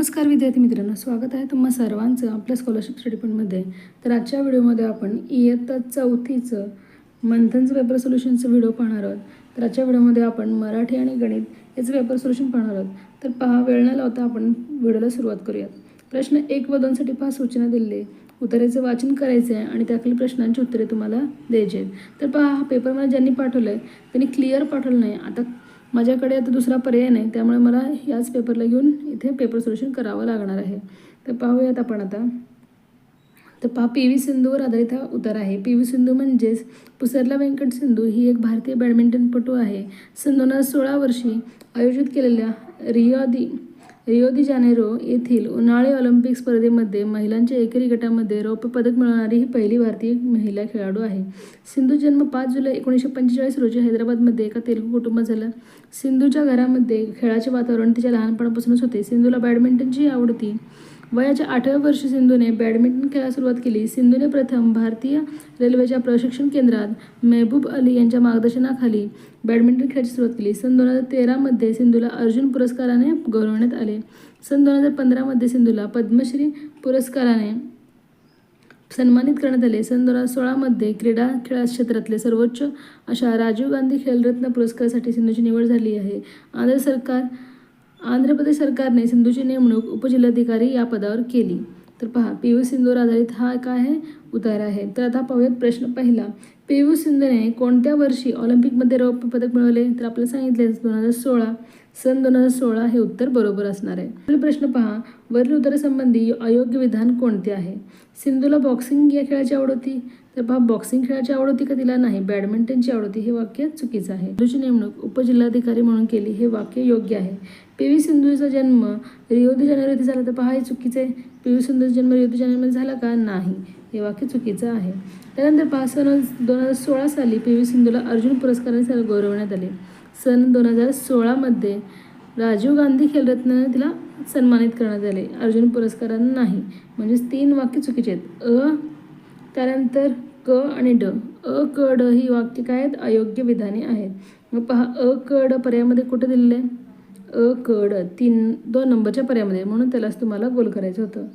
नमस्कार विद्यार्थी मित्रांनो स्वागत आहे तुम्हा सर्वांचं आपल्या स्कॉलरशिप स्टडी पॉईंटमध्ये तर आजच्या व्हिडिओमध्ये आपण इयत्ता चौथीचं मंथनचं पेपर सोल्युशनचं व्हिडिओ पाहणार आहोत. तर आजच्या व्हिडिओमध्ये आपण मराठी आणि गणित याचं पेपर सोल्युशन पाहणार आहोत. तर पहा वेळ न लावता आपण व्हिडिओला सुरुवात करूयात. प्रश्न एक व दोनसाठी पहा सूचना दिली. उत्तरेचं वाचन करायचं आहे आणि त्यातील प्रश्नांची उत्तरे तुम्हाला द्यायची आहेत. तर पहा हा पेपर मला ज्यांनी पाठवलं आहे त्यांनी क्लिअर पाठवलं नाही. आता माझ्याकडे आता दुसरा पर्याय नाही त्यामुळे मला याच पेपरला घेऊन इथे पेपर सोल्युशन करावं लागणार आहे. तर पाहूयात आपण आता. तर पहा पी व्ही सिंधूवर आधारित हा उतार आहे. पी व्ही सिंधू म्हणजेच पुसरला व्यंकट सिंधू ही एक भारतीय बॅडमिंटनपटू आहे. सन दोन हजार सोळा वर्षी आयोजित केलेल्या Rio de Rio de Janeiro येथील उन्हाळी ऑलिम्पिक स्पर्धेमध्ये महिलांच्या एकेरी गटामध्ये रौप्य पदक मिळवणारी ही पहिली भारतीय महिला खेळाडू आहे. सिंधू जन्म पाच जुलै एकोणीसशे पंचेचाळीस रोजी हैदराबादमध्ये एका तेलुगू कुटुंबात झाला. सिंधूच्या घरामध्ये खेळाचे वातावरण तिच्या लहानपणापासूनच होते. सिंधूला बॅडमिंटनची आवडती वयाच्या आठव्या वर्षी सिंधूने बॅडमिंटन खेळायला सुरुवात केली. सिंधूने प्रथम भारतीय रेल्वेच्या प्रशिक्षण केंद्रात मेहबूब अली यांच्या मार्गदर्शनाखाली बॅडमिंटन खेळायची सुरुवात केली. सन दोन हजार तेरामध्ये सिंधूला अर्जुन पुरस्काराने गौरवण्यात आले. सन दोन हजार पंधरामध्ये सिंधूला पद्मश्री पुरस्काराने सन्मानित करण्यात आले. सन दोन हजार सोळामध्ये क्रीडा खेळा क्षेत्रातले सर्वोच्च अशा राजीव गांधी खेलरत्न पुरस्कारासाठी सिंधूची निवड झाली आहे. आंध्र सरकार आंध्र प्रदेश सरकारने सिंधूची नेमणूक उपजिल्हाधिकारी या पदावर केली. तर पहा पी व्ही सिंधूवर आधारित हा काय आहे? उतार आहे. तर आता पाहूयात प्रश्न पहिला. पी व्ही सिंधूने कोणत्या वर्षी ऑलिम्पिकमध्ये रौप्य पदक मिळवले? तर आपल्याला सांगितले दोन हजार सोळा. सन दोन हजार सोळा हे उत्तर बरोबर असणार आहे. पुढील प्रश्न पहा वरील उत्तरासंबंधी अयोग्य विधान कोणते आहे? सिंधूला बॉक्सिंग या खेळाची आवड होती तर पहा बॉक्सिंग खेळाची आवड होती का तिला नाही बॅडमिंटनची आवड होती हे वाक्य चुकीचं आहे. सिंधूची नेमणूक उपजिल्हाधिकारी म्हणून केली हे वाक्य योग्य आहे. पी व्ही सिंधूचा जन्म रिओ दी जानेवारी येथे झाला तर पहा हे चुकीचं आहे. पी व्ही सिंधूचा जन्म रिओ दी जानेवारीमध्ये झाला का? नाही. हे वाक्य चुकीचं आहे. त्यानंतर पहा सन दोन हजार सोळा साली पी व्ही सिंधूला अर्जुन पुरस्काराने गौरवण्यात आले. सन दोन हजार सोळामध्ये राजीव गांधी खेलरत्नाने तिला सन्मानित करण्यात आले. अर्जुन पुरस्कारांना नाही म्हणजेच तीन वाक्य चुकीचे आहेत. अ त्यानंतर क आणि ड. अ क ड ही वाक्य काय आहेत? अयोग्य विधाने आहेत. मग पहा अ क ड पर्यायामध्ये कुठं दिलेलं आहे? अ क ड. तीन दोन नंबरच्या पर्यायामध्ये म्हणून त्यालाच तुम्हाला गोल करायचं होतं.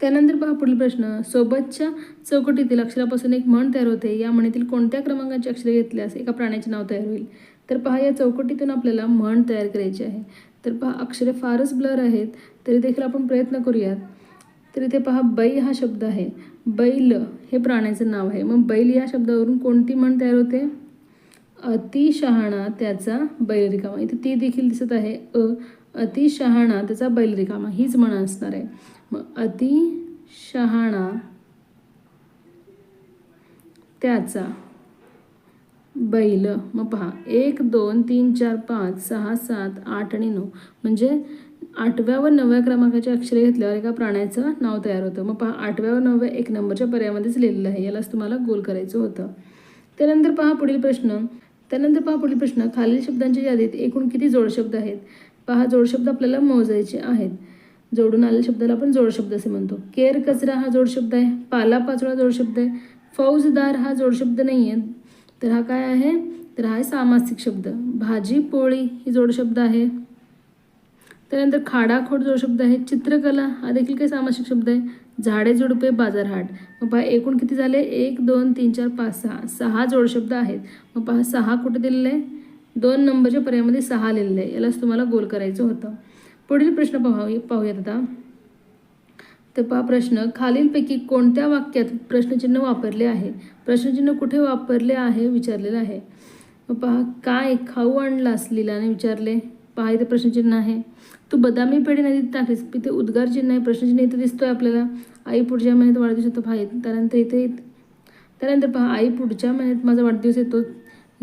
त्यानंतर पहा पुढील प्रश्न. सोबतच्या चौकटीतील अक्षरापासून एक म्हण तयार होते. या म्हणीतील कोणत्या क्रमांकाची अक्षरे घेतल्यास एका प्राण्याचे नाव तयार होईल? तर पहा या चौकटीतून आपल्याला म्हण तयार करायची आहे. तर पहा अक्षरे फारच ब्लर आहेत तरी देखील आपण प्रयत्न करूयात. तर इथे पहा बैल हा शब्द आहे. बैल हे प्राण्याचं नाव आहे. मग बैल या शब्दावरून कोणती म्हण तयार होते? अति शहाणा त्याचा बैल रिकामा इथे ती देखील दिसत आहे. अ अति शहाणा त्याचा बैल रिकामा हीच म्हण असणार आहे. मग अति शहाणा त्याचा बैल. मग पहा एक दोन तीन चार पाच सहा सात आठ आणि नऊ. म्हणजे आठव्या व नवव्या क्रमांकाचे अक्षरे घेतल्यावर एका प्राण्याचं नाव तयार होतं. मग पहा आठव्या व नवव्या एक नंबरच्या पर्यायामध्येच लिहिलेलं आहे. यालाच तुम्हाला गोल करायचं होतं. त्यानंतर पहा पुढील प्रश्न. त्यानंतर पहा पुढील प्रश्न. खालील शब्दांच्या यादीत एकूण किती जोडशब्द आहेत? पहा जोडशब्द आपल्याला मोजायचे आहेत. जोडून आलेल्या शब्दाला आपण जोडशब्द असे म्हणतो. केर कचरा हा जोडशब्द आहे. पाला पाचोळा जोडशब्द आहे. फौजदार हा जोडशब्द नाही आहे तर हा काय आहे? तर हा आहे सामासिक शब्द. भाजी पोळी ही जोडशब्द आहे. त्यानंतर खाडाखोड जोडशब्द आहे. चित्रकला हा देखील काही सामासिक शब्द आहे. झाडे झुडपे बाजारहाट. मग पहा एकूण किती झाले? एक दोन तीन चार पाच सहा. सहा जोडशब्द आहेत. मग पहा सहा कुठे दिलेले? आहे दोन नंबरच्या पर्यायामध्ये सहा लिहिलेलं आहे. यालाच तुम्हाला गोल करायचं होतं. पुढील प्रश्न पाहू पाहूयात आता. तर पहा प्रश्न खालीलपैकी कोणत्या वाक्यात प्रश्नचिन्ह वापरले आहे? प्रश्नचिन्ह कुठे वापरले आहे? विचारलेलं आहे. पहा काय खाऊ आणलास? लिलाने विचारले. पहा इथे प्रश्नचिन्ह आहे. तू बदामी पेढी नदीत टाकलीस. इथे उद्गार चिन्ह आहे. प्रश्नचिन्ह इथे दिसतोय आपल्याला. आई पुढच्या महिन्यात वाढदिवस येतो. पहा त्यानंतर इथे त्यानंतर पहा आई पुढच्या महिन्यात माझा वाढदिवस येतो.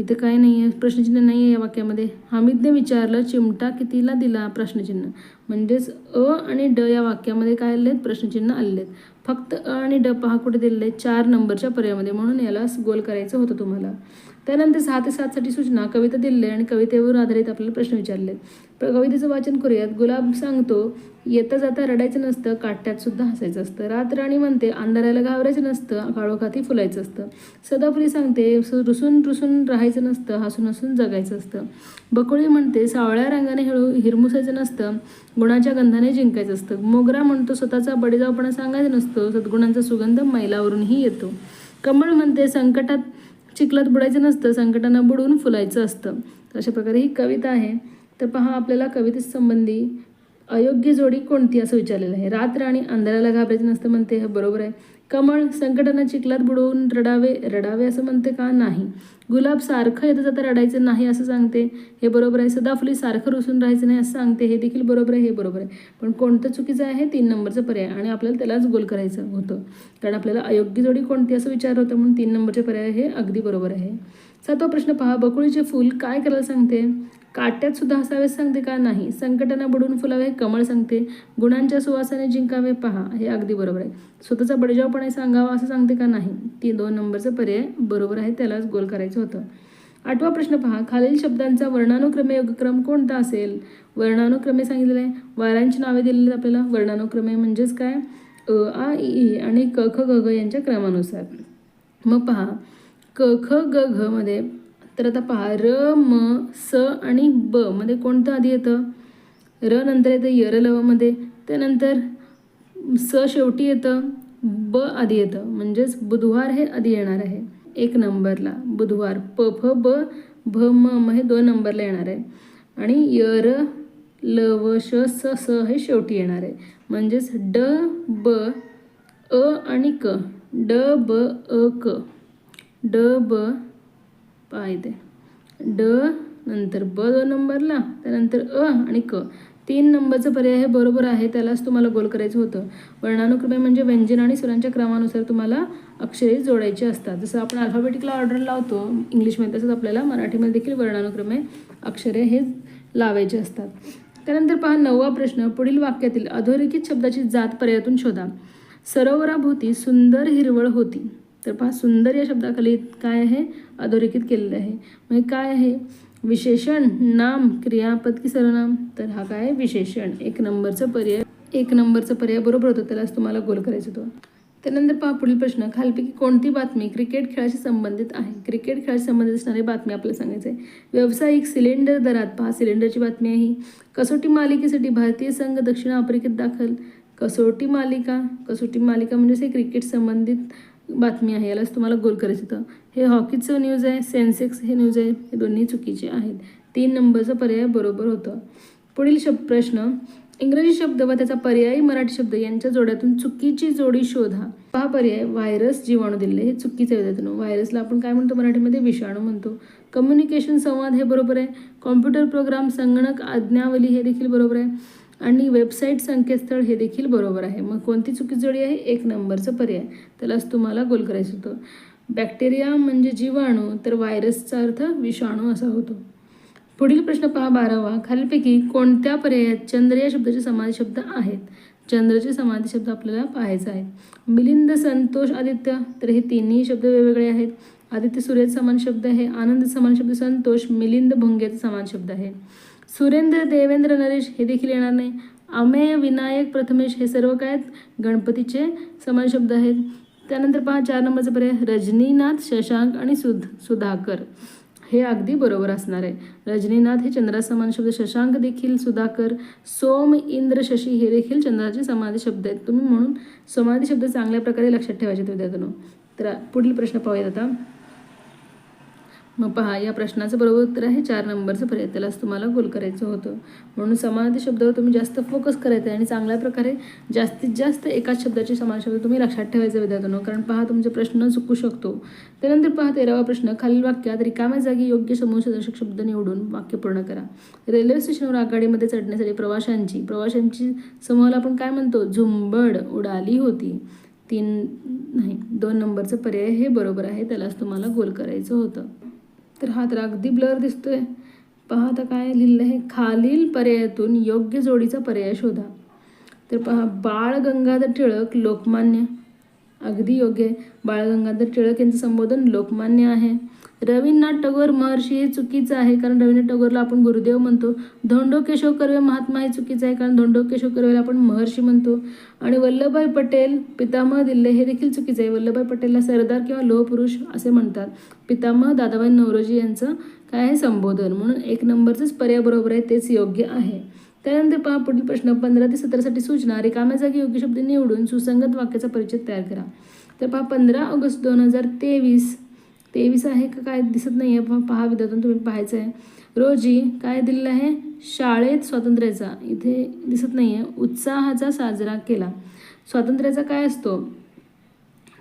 इथे काय नाही आहे प्रश्नचिन्ह नाही आहे या वाक्यामध्ये. हामिदने विचारलं चिमटा कितीला दिला प्रश्नचिन्ह? म्हणजेच अ आणि ड या वाक्यामध्ये काय आले आहेत प्रश्नचिन्ह आलेले आहेत फक्त अ आणि ड पहा कुठे दिलेले आहेत? चार नंबरच्या पर्यायामध्ये म्हणून याला गोल करायचं होतं तुम्हाला. त्यानंतर सहा ते सातसाठी सूचना कविता दिलेली आहे आणि कवितेवर आधारित आपल्याला प्रश्न विचारले आहेत कवितेचं वाचन करूयात. गुलाब सांगतो येता जाता रडायचं नसतं काट्यात सुद्धा हसायचं असतं. रात राणी म्हणते अंधाराला घाबरायचं नसतं काळोखाती फुलायचं असतं. सदाफुली सांगते रुसून रुसून राहायचं नसतं हसून हसून जगायचं असतं. बकुळी म्हणते सावळ्या रंगाने हिळू हिरमुसायचं नसतं गुणाच्या गंधाने जिंकायचं असतं. मोगरा म्हणतो स्वतःचा बडीजावपणा सांगायचं नसतं सद्गुणांचा सुगंध मैलावरूनही येतो. कमळ म्हणते संकटात चिखलात बुडायचं नसतं संकटांना बुडून फुलायचं असतं. अशा प्रकारे ही कविता आहे. तर पहा आपल्याला कवितेसंबंधी अयोग्य जोडी कोणती असं विचारलेलं आहे. रात्र आणि अंधाराला घाबरायचं नसतं म्हणते हे बरोबर आहे. कमळ संकटांना चिखलात बुडवून रडावे रडावे असं म्हणते का? नाही. गुलाब सारखं येतं जाता रडायचं नाही असं सांगते हे बरोबर आहे. सदाफुली सारखं रुसून राहायचं नाही असं सांगते हे देखील बरोबर आहे हे बरोबर आहे. पण कोणतं चुकीचं आहे? तीन नंबरचं पर्याय. आणि आपल्याला त्यालाच गोल करायचं होतं. कारण आपल्याला अयोग्य जोडी कोणती असं विचार होतं म्हणून तीन नंबरचे पर्याय हे अगदी बरोबर आहे. सातवा प्रश्न पहा बकुळीचे फूल काय करायला सांगते? काट्यात सुद्धा असावे सांगते का नाही? संकटांना बुडून फुलावे कमळ सांगते. गुणांच्या सुवासाने जिंकावे पहा हे अगदी बरोबर आहे. स्वतःचा बडजावपणे सांगावा असं सांगते का नाही? ती दोन नंबरचं पर्याय बरोबर आहे त्यालाच गोल करायचं होतं. आठवा प्रश्न पहा खालील शब्दांचा वर्णानुक्रमे योगक्रम कोणता असेल? वर्णानुक्रमे सांगितलेलं आहे. वारांची नावे दिलेली आहेत आपल्याला. वर्णानुक्रमे म्हणजेच काय? अ आ इ ई आणि क ख ग यांच्या क्रमानुसार. मग पहा क ख ग घ मध्ये तर आता पहा र म स आणि ब मध्ये कोणतं आधी येतं? र नंतर येतं यर लवमध्ये त्यानंतर स शेवटी येतं ब आधी येतं. म्हणजेच बुधवार हे आधी येणार आहे. एक नंबरला. बुधवार. प फ ब भ म म हे दोन नंबरला येणार आहे. आणि यर ल व श स स हे शेवटी येणार आहे. म्हणजेच ड ब अ आणि क. ड ब अ क. ड ब पहा इथे ड नंतर ब दोन नंबरला त्यानंतर अ आणि क. तीन नंबरचं पर्याय हे बरोबर आहे त्यालाच तुम्हाला गोल करायचं होतं. वर्णानुक्रमे म्हणजे व्यंजन आणि स्वरांच्या क्रमानुसार तुम्हाला अक्षरे जोडायची असतात. जसं आपण अल्फाबेटिकला ऑर्डर लावतो इंग्लिशमध्ये तसंच आपल्याला मराठीमध्ये देखील वर्णानुक्रमे अक्षरे हे लावायचे असतात. त्यानंतर पहा नववा प्रश्न पुढील वाक्यातील अधोरेखित शब्दाची जात पर्यायातून शोधा. सरोवराभोवती सुंदर हिरवळ होती. तर पहा सुंदर या शब्दाखाली काय आहे? अधोरेखित केलेलं आहे. म्हणजे काय आहे? विशेषण नाम क्रियापद की सर्वनाम? तर हा काय आहे? विशेषण. एक नंबरचं पर्याय एक नंबरचं पर्याय बरोबर होतं त्यालाच तुम्हाला गोल करायचं होतं. त्यानंतर पहा पुढील प्रश्न. खालपैकी कोणती बातमी क्रिकेट खेळाशी संबंधित आहे? क्रिकेट खेळाशी संबंधित असणारी बातमी आपल्याला सांगायचं आहे. व्यावसायिक सिलेंडर दरात पहा सिलेंडरची बातमी आहे कसोटी मालिकेसाठी भारतीय संघ दक्षिण आफ्रिकेत दाखल. कसोटी मालिका कसोटी मालिका म्हणजेच हे क्रिकेट संबंधित बातमी आहे. यालाच तुम्हाला गोल करायचं होतं. हे हॉकीचं न्यूज आहे सेन्सेक्स हे न्यूज आहे. हे दोन्ही चुकीचे आहेत. तीन नंबरचा पर्याय बरोबर होतं. पुढील शब्द प्रश्न. इंग्रजी शब्द व त्याचा पर्यायी मराठी शब्द यांच्या जोड्यातून चुकीची जोडी शोधा. हा पर्याय. व्हायरस जीवाणू दिले हे चुकीचं आहे व्हायरसला आपण काय म्हणतो मराठीमध्ये? विषाणू म्हणतो. कम्युनिकेशन संवाद हे बरोबर आहे. कॉम्प्युटर प्रोग्राम संगणक आज्ञावली हे देखील बरोबर आहे. आणि वेबसाईट संकेतस्थळ हे देखील बरोबर आहे. मग कोणती चुकी जोडी आहे? एक नंबरचं पर्याय. त्यालाच तुम्हाला गोल करायचं होतं. बॅक्टेरिया म्हणजे जीवाणू तर व्हायरसचा अर्थ विषाणू असा होतो. पुढील प्रश्न पहा बारावा. खालीलपैकी कोणत्या पर्यायात चंद्र या शब्दाचे समाधी शब्द आहेत? चंद्रचे समाधी शब्द आपल्याला पाहायचा आहे मिलिंद संतोष आदित्य तर हे तिन्ही शब्द वेगवेगळे आहेत. आदित्य सूर्याचा समान शब्द आहे. आनंद समान शब्द. संतोष मिलिंद भुंग्याचा समान शब्द आहे. सुरेंद्र देवेंद्र नरेश हे देखील येणार नाही. अमेय विनायक प्रथमेश हे सर्व काय आहेत? गणपतीचे समान शब्द आहेत. त्यानंतर पहा चार नंबरचा पर्याय. रजनीनाथ शशांक आणि सुध सुधाकर. हे अगदी बरोबर असणार आहे. रजनीनाथ हे चंद्रासमान शब्द शशांक देखील सुधाकर सोम इंद्र शशी हे देखील चंद्राचे समाधी शब्द आहेत. तुम्ही म्हणून समाधी शब्द चांगल्या प्रकारे लक्षात ठेवायचे विद्यार्थ्यांनो. तर पुढील प्रश्न पाहूयात आता. मग पहा या प्रश्नाचं बरोबर उत्तर आहे चार नंबरचं पर्याय. त्यालाच तुम्हाला गोल करायचं होतं. म्हणून समानार्थी शब्दावर तुम्ही जास्त फोकस करायचं आहे आणि चांगल्या प्रकारे जास्तीत जास्त एकाच शब्दाचे समान शब्द तुम्ही लक्षात ठेवायचे विद्यार्थ्यांनो. कारण पहा तुमचे प्रश्न चुकू शकतो. त्यानंतर पहा तेरावा प्रश्न. खालील वाक्यात रिकाम्या जागी योग्य समूहदर्शक शब्द निवडून वाक्य पूर्ण करा. रेल्वे स्टेशनवर आघाडीमध्ये चढण्यासाठी प्रवाशांची प्रवाशांची समूहाला आपण काय म्हणतो? झुंबड उडाली होती. तीन नाही दोन नंबरचं पर्याय हे बरोबर आहे. त्यालाच तुम्हाला गोल करायचं होतं. तर हा तर अगदी ब्लर दिसतोय. पहा आता काय लिहिलं आहे. खालील पर्यायातून योग्य जोडीचा पर्याय शोधा. तर पहा बाळ गंगाधर टिळक लोकमान्य. अगदी योग्य आहे. बाळ गंगाधर टिळक यांचं संबोधन लोकमान्य आहे. रवींद्रनाथ टागोर महर्षी हे चुकीचं आहे कारण रवींद्रनाथ टागोरला आपण गुरुदेव म्हणतो. धोंडो केशव कर्वे महात्मा हे चुकीचं आहे कारण धोंडो केशव कर्वेला आपण महर्षी म्हणतो. आणि वल्लभभाई पटेल पितामह दिल्ले हे देखील चुकीचं आहे. वल्लभभाई पटेलला सरदार किंवा लोहपुरुष असे म्हणतात. पितामह दादाभाई नवरोजी यांचं काय आहे? संबोधन. म्हणून एक नंबरचंच पर्याय बरोबर आहे तेच योग्य आहे. त्यानंतर पहा पुढील प्रश्न. पंधरा ते सतरासाठी सूचना. रिकाम्या जागी योग्य शब्द निवडून सुसंगत वाक्याचा परिचय तयार करा. तर पहा पंधरा ऑगस्ट दोन हजार तेवीस तेवीस आहे का काय दिसत नाही आहे पहा विद्यार्थ्यांना तुम्ही पाहायचं आहे रोजी काय दिलेलं आहे? शाळेत स्वातंत्र्याचा. इथे दिसत नाही आहे उत्साहाचा साजरा केला. स्वातंत्र्याचा काय असतो?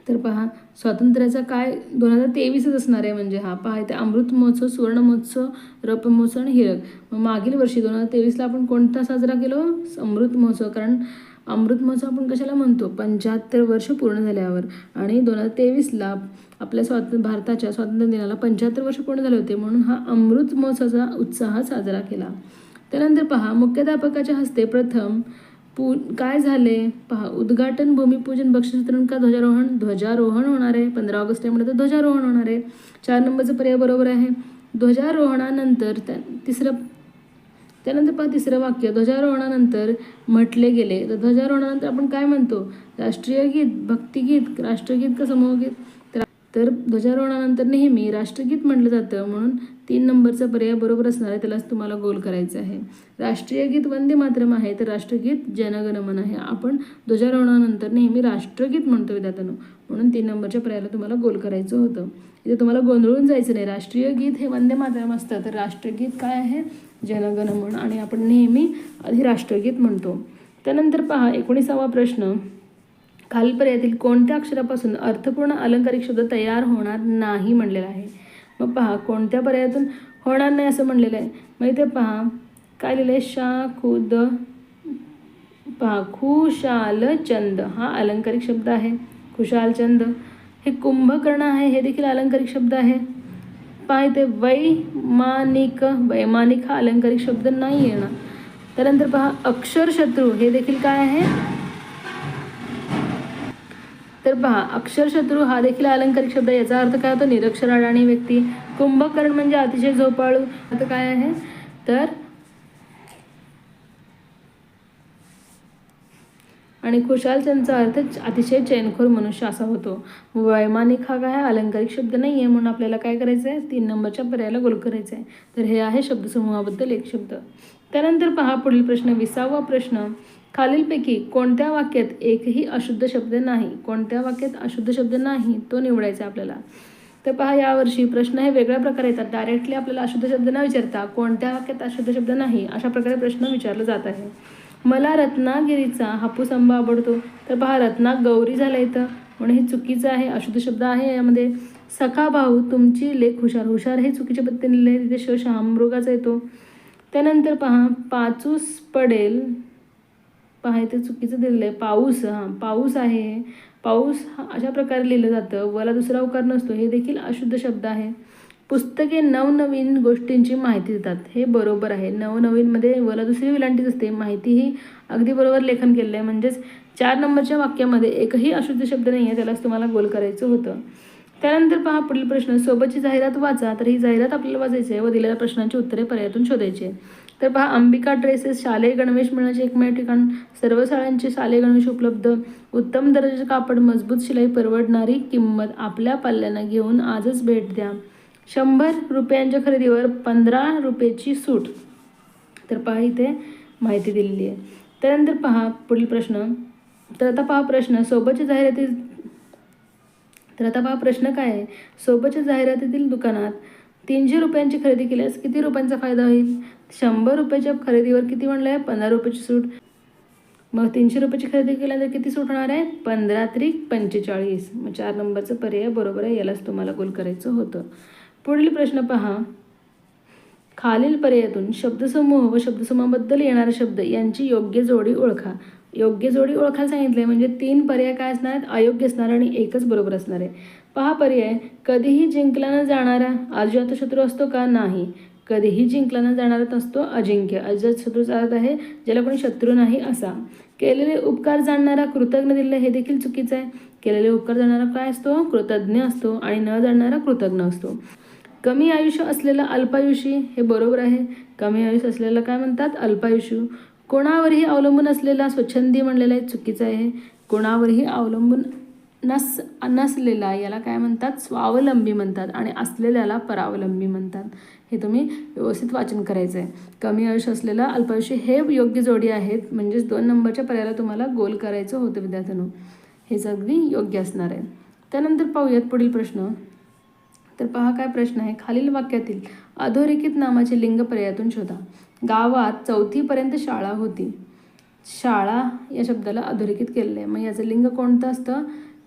तर पहा स्वातंत्र्याचा काय? दोन हजार तेवीसच असणार आहे म्हणजे हा. पहा इथे अमृत महोत्सव सुवर्ण महोत्सव रौप्य महोत्सव आणि हिरक. मागील वर्षी दोन हजार तेवीसला आपण कोणता साजरा केलो हो? अमृत महोत्सव. कारण अमृत महोत्सव आपण कशाला म्हणतो? पंच्याहत्तर वर्ष पूर्ण झाल्यावर. आणि दोन हजार तेवीसला आपल्या स्वात भारताच्या स्वातंत्र्य दिनाला पंच्याहत्तर वर्ष पूर्ण झाले होते. म्हणून हा अमृत महोत्सवाचा उत्साह साजरा केला. त्यानंतर पहा मुख्याध्यापकाच्या हस्ते प्रथम पू काय झाले? पहा उद्घाटन भूमिपूजन बक्षिसवितरण का ध्वजारोहण? ध्वजारोहण होणार आहे. पंधरा ऑगस्ट आहे म्हणजे तर ध्वजारोहण होणार आहे. चार नंबरचं पर्याय बरोबर आहे. ध्वजारोहणानंतर त्या तिसरं त्यानंतर पहा तिसरं वाक्य. ध्वजारोहणानंतर म्हटले गेले. तर ध्वजारोहणानंतर आपण काय म्हणतो? राष्ट्रीय गीत भक्तिगीत राष्ट्रगीत का समूहगीत? तर तर ध्वजारोहणानंतर नेहमी राष्ट्रगीत म्हटलं जातं. म्हणून तीन नंबरचा पर्याय बरोबर असणार आहे. त्यालाच तुम्हाला गोल करायचं आहे. राष्ट्रीय गीत वंदे मातरम आहे. तर राष्ट्रगीत जनगणमन आहे. आपण ध्वजारोहणानंतर नेहमी राष्ट्रगीत म्हणतो विद्यार्थ्यांनो. म्हणून तीन नंबरच्या पर्यायाला तुम्हाला गोल करायचं होतं. इथे तुम्हाला गोंधळून जायचं नाही. राष्ट्रीय गीत हे वंदे मातरम असतं. तर राष्ट्रगीत काय आहे? जनगणमन आणि आपण नेहमी आधी राष्ट्रगीत म्हणतो. त्यानंतर पहा एकोणीसावा प्रश्न. खालपर्यातील पर्यायातील कोणत्या अक्षरापासून अर्थपूर्ण अलंकारिक शब्द तयार होणार नाही म्हणलेला आहे? मग पहा कोणत्या पर्यायातून होणार नाही असं म्हणलेलं आहे? मग इथे पहा काय लिहिलं आहे शा खुद पहा खुशाल चंद. हा अलंकारिक शब्द आहे. खुशाल चंद. हे कुंभकर्ण आहे हे देखील अलंकारिक शब्द आहे. पहा इथे वैमानिक वैमानिक हा अलंकारिक शब्द नाही येणार. त्यानंतर पहा अक्षरशत्रू हे देखील काय आहे? तर पहा अक्षरशत्रू हा देखील अलंकारिक शब्द याचा अर्थ काय होतो? निरक्षर अडाणी व्यक्ती. कुंभकर्ण म्हणजे अतिशय झोपाळू. आता काय आहे? तर आणि खुशालचंदचा अर्थ अतिशय चैनखोर मनुष्य असा होतो. वैमानिक हा काय? अलंकारिक शब्द नाही आहे म्हणून आपल्याला काय करायचं आहे तीन नंबरच्या पर्यायाला गोल करायचं आहे तर हे आहे शब्दसमूहाबद्दल एक शब्द. त्यानंतर पहा पुढील प्रश्न विसावा प्रश्न. खालीलपैकी कोणत्या वाक्यात एकही अशुद्ध शब्द नाही? कोणत्या वाक्यात अशुद्ध शब्द नाही? तो निवडायचा आपल्याला. तर पहा यावर्षी प्रश्न हे वेगळ्या प्रकारे येतात. डायरेक्टली आपल्याला अशुद्ध शब्द न विचारता कोणत्या वाक्यात अशुद्ध शब्द नाही? अशा प्रकारे प्रश्न विचारला जात आहे मला रत्नागिरीचा हापूस आंबा आवडतो. तर पहा रत्ना गौरी झाला इथं. म्हणून हे चुकीचं आहे अशुद्ध शब्द आहे. यामध्ये सखा भाऊ तुमची लेख हुशार. हुशार हे चुकीच्या पद्धतीने लिहिले तिथे श शहामृगाचा येतो. त्यानंतर पहा पाचूस पडेल. पहा इथे चुकीचं दिलेलं आहे. पाऊस हां पाऊस आहे. पाऊस हा अशा प्रकारे लिहिलं जातं. वला दुसरा उकार नसतो. हे देखील अशुद्ध शब्द आहे. पुस्तके नवनवीन गोष्टींची माहिती देतात. हे बरोबर आहे. नवनवीनमध्ये वला दुसरी विलांटीच असते. माहिती ही अगदी बरोबर लेखन केलेलं आहे. म्हणजेच चार नंबरच्या वाक्यामध्ये एकही अशुद्ध शब्द नाही आहे त्यालाच तुम्हाला गोल करायचं होतं. त्यानंतर पहा पुढील प्रश्न. सोबतची जाहिरात वाचा तर ही जाहिरात आपल्याला वाचायची आहे व दिलेल्या प्रश्नांची उत्तरे पर्यायातून शोधायची आहे. तर पहा अंबिका ड्रेसेस शालेय गणवेश मिळण्याचे एकमेव ठिकाण सर्व शाळांचे शालेय गणवेश उपलब्ध उत्तम दर्जाचे कापड मजबूत शिलाई परवडणारी किंमत आपल्या पाल्यांना घेऊन आजच भेट द्या. शंभर रुपयांच्या खरेदीवर पंधरा रुपयाची सूट. तर पहा इथे माहिती दिलेली आहे. त्यानंतर पहा पुढील प्रश्न. तर आता पहा प्रश्न. सोबतच्या जाहिराती तर आता पहा प्रश्न काय आहे? सोबतच्या जाहिरातीतील दुकानात तीनशे रुपयांची खरेदी केल्यास किती रुपयांचा फायदा होईल? शंभर रुपयाच्या खरेदीवर किती म्हणलं आहे पंधरा रुपयाची सूट. मग तीनशे रुपयाची खरेदी केल्यानंतर किती सूट होणार आहे? पंधरा त्रिक पंचेचाळीस. मग चार नंबरचं पर्याय बरोबर आहे यालाच तुम्हाला गोल करायचं होतं. पुढील प्रश्न पहा. खालील पर्यायातून शब्दसमूह व शब्दसमूहाबद्दल येणारे शब्द यांची योग्य जोडी ओळखा. योग्य जोडी ओळखायला सांगितले म्हणजे तीन पर्याय काय असणार आहेत? अयोग्य असणार आणि एकच बरोबर असणार आहे. पहा पर्याय. कधीही जिंकला न जाणारा अजातशत्रू असतो का? नाही. कधीही जिंकला न जाणारा असतो अजिंक्य. अजातशत्रूचा अर्थ आहे ज्याला कोणी शत्रू नाही असा. केलेले उपकार जाणणारा कृतज्ञ दिले हे देखील चुकीचं आहे. केलेले उपकार जाणणारा काय असतो? कृतज्ञ असतो आणि न जाणणारा कृतज्ञ असतो. कमी आयुष्य असलेलं अल्पायुषी हे बरोबर आहे. कमी आयुष्य असलेलं काय म्हणतात? अल्पायुषी. कोणावरही अवलंबून असलेला स्वच्छंदी म्हणलेला आहे चुकीचं आहे. कोणावरही अवलंबून नस नसलेला याला काय म्हणतात? स्वावलंबी म्हणतात आणि असलेल्याला परावलंबी म्हणतात. हे तुम्ही व्यवस्थित वाचन करायचं आहे कमी आयुष्य असलेलं अल्पायुष्य हे योग्य जोडी आहेत. म्हणजेच दोन नंबरच्या पर्यायाला तुम्हाला गोल करायचं होतं विद्यार्थ्यांनो. हेच अगदी योग्य असणार आहे. त्यानंतर पाहूयात पुढील प्रश्न. तर पहा काय प्रश्न आहे. खालील वाक्यातील अधोरेखित नामाचे लिंग पर्यायातून शोधा. गावात चौथीपर्यंत शाळा होती. शाळा या शब्दाला अधोरेखित केलेलं आहे. मग याचं लिंग कोणतं असतं?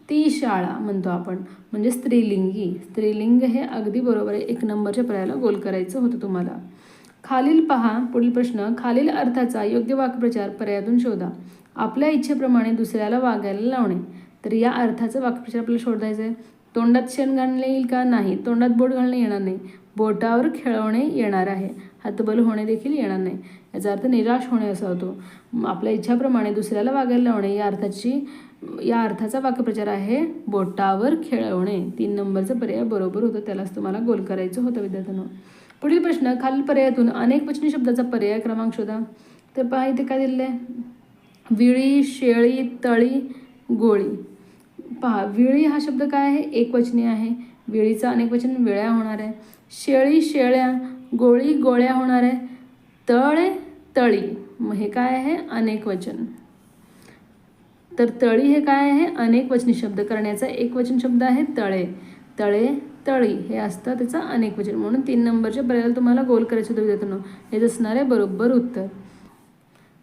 ती शाळा म्हणतो आपण. म्हणजे स्त्रीलिंगी. स्त्रीलिंग हे अगदी बरोबर आहे एक नंबरच्या पर्यायाला गोल करायचं होतं तुम्हाला. खालील पहा पुढील प्रश्न. खालील अर्थाचा योग्य वाक्प्रचार पर्यायातून शोधा. आपल्या इच्छेप्रमाणे दुसऱ्याला वागायला लावणे. तर या अर्थाचं वाक्प्रचार आपल्याला शोधायचं आहे तोंडात शेण घालणे येईल का? नाही. तोंडात बोट घालणे येणार नाही. बोटावर खेळवणे येणार आहे. हातबल होणे देखील येणार नाही. याचा अर्थ निराश होणे असा होतो. आपल्या इच्छाप्रमाणे दुसऱ्याला वागायला लावणे या अर्थाची या अर्थाचा वाक्यप्रचार आहे बोटावर खेळवणे. तीन नंबरचा पर्याय बरोबर होतं. त्यालाच तुम्हाला गोल करायचं होतं विद्यार्थ्यांना. पुढील प्रश्न खालील पर्यायातून अनेक वचनी शब्दाचा पर्याय क्रमांक शोधा. तर पहा इथे काय दिलेलं आहे? विळी शेळी तळी गोळी. पहा विळी हा शब्द काय आहे? एकवचनी आहे. विळीचं अनेक वचन वेळ्या होणार आहे. शेळी शेळ्या गोळी गोळ्या होणार आहे. तळे तळी. मग हे काय आहे? अनेकवचन तर तळी हे काय आहे? अनेकवचनी शब्द. करण्याचा एकवचन शब्द आहे तळे. तळे तळी. हे असतं त्याचं अनेक वचन. म्हणून तीन नंबरच्या पर्यायाला तुम्हाला गोल करायचं होतं विद्यार्थ्यांना. हेच असणार आहे बरोबर उत्तर.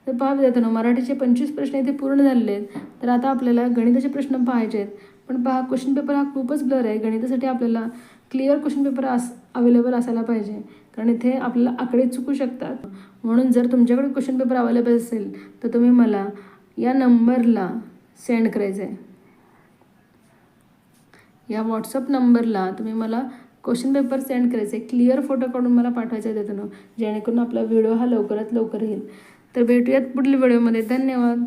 तर पहा विद्यार्थ्यांनो मराठीचे पंचवीस प्रश्न इथे पूर्ण झालेले आहेत. तर आता आपल्याला गणिताचे प्रश्न पाहायचे आहेत. पण पहा क्वेश्चन पेपर हा खूपच ब्लर आहे. गणितासाठी आपल्याला क्लिअर क्वेश्चन पेपर अस अवेलेबल असायला पाहिजे. कारण इथे आपल्याला आकडे चुकू शकतात. म्हणून जर तुमच्याकडे क्वेश्चन पेपर अवेलेबल असेल तर तुम्ही मला या नंबरला सेंड करायचं आहे या व्हॉट्सअप नंबरला तुम्ही मला क्वेश्चन पेपर सेंड करायचे क्लिअर फोटो काढून मला पाठवायचा आहे त्यातून जेणेकरून आपला व्हिडिओ हा लवकरात लवकर येईल. तर भेटूयात पुढील व्हिडिओमध्ये. धन्यवाद.